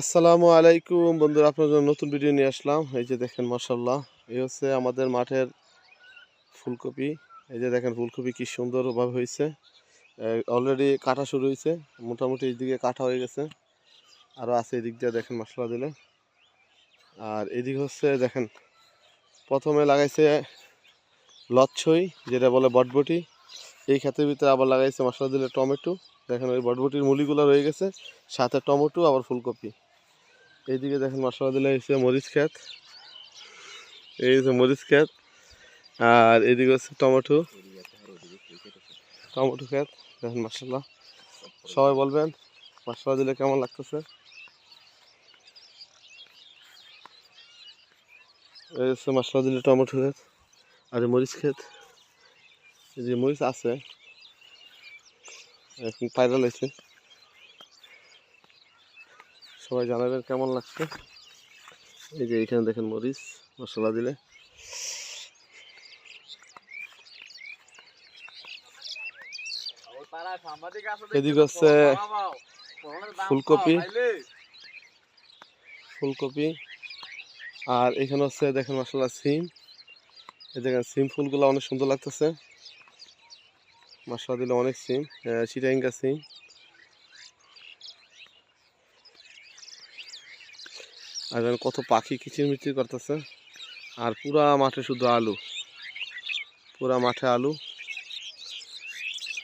আসসালামু আলাইকুম। বন্ধুরা, আপনার জন্য নতুন ভিডিও নিয়ে আসলাম। এই যে দেখেন মাসাল্লাহ এই হচ্ছে আমাদের মাঠের ফুলকপি। এই যে দেখেন, ফুলকপি কি সুন্দরভাবে হয়েছে। অলরেডি কাটা শুরু হয়েছে। মোটামুটি এইদিকে কাটা হয়ে গেছে। আরও আছে এদিক দিয়ে, দেখেন, মশলা দিলে। আর এদিক হচ্ছে, দেখেন, প্রথমে লাগাইছে লচ্ছই, যেটা বলে বটবটি। এই ক্ষেতের ভিতরে আবার লাগাইছে, মশলা দিলে টমেটো। দেখেন, ওই বটবটির মুলিগুলো রয়ে গেছে, সাথে টমেটো, আবার ফুলকপি। এইদিকে দেখেন মশলা দিলে হচ্ছে মরিচ ক্ষেত। এই হচ্ছে মরিচ ক্ষেত, আর এদিকে হচ্ছে টমেটো। টমেটো ক্ষেত, দেখেন মশলা সবাই বলবেন, মশলা দিলে কেমন লাগতেছে? এই হচ্ছে মশলা দিলে টমেটো ক্ষেত, আর মরিচ ক্ষেত। এই যে মরিচ আছে, এখন পায়রা লাইছে। সবাই জানাবেন, কেমন লাগছে? এই যে এখানে দেখেন মরিচ, মশলা দিলে। এদিকে হচ্ছে ফুলকপি। ফুলকপি। আর এখানে হচ্ছে দেখেন মশলা সিম। এই দেখেন সিম ফুলগুলো অনেক সুন্দর লাগতেছে। মশলা দিলে অনেক সিম চিটাইঙ্গা সিম। আর কত পাখি কিচিরমিচির করতেছে। আর পুরা মাঠে শুধু আলু। পুরা মাঠে আলু।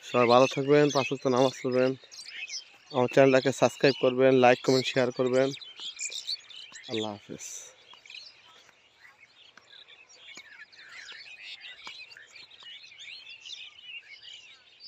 সবাই ভালো থাকবেন, পাঁচ ওয়াক্ত নামাজ পড়বেন। আমার চ্যানেলটাকে সাবস্ক্রাইব করবেন, লাইক, কমেন্ট, শেয়ার করবেন। আল্লাহ হাফেজ।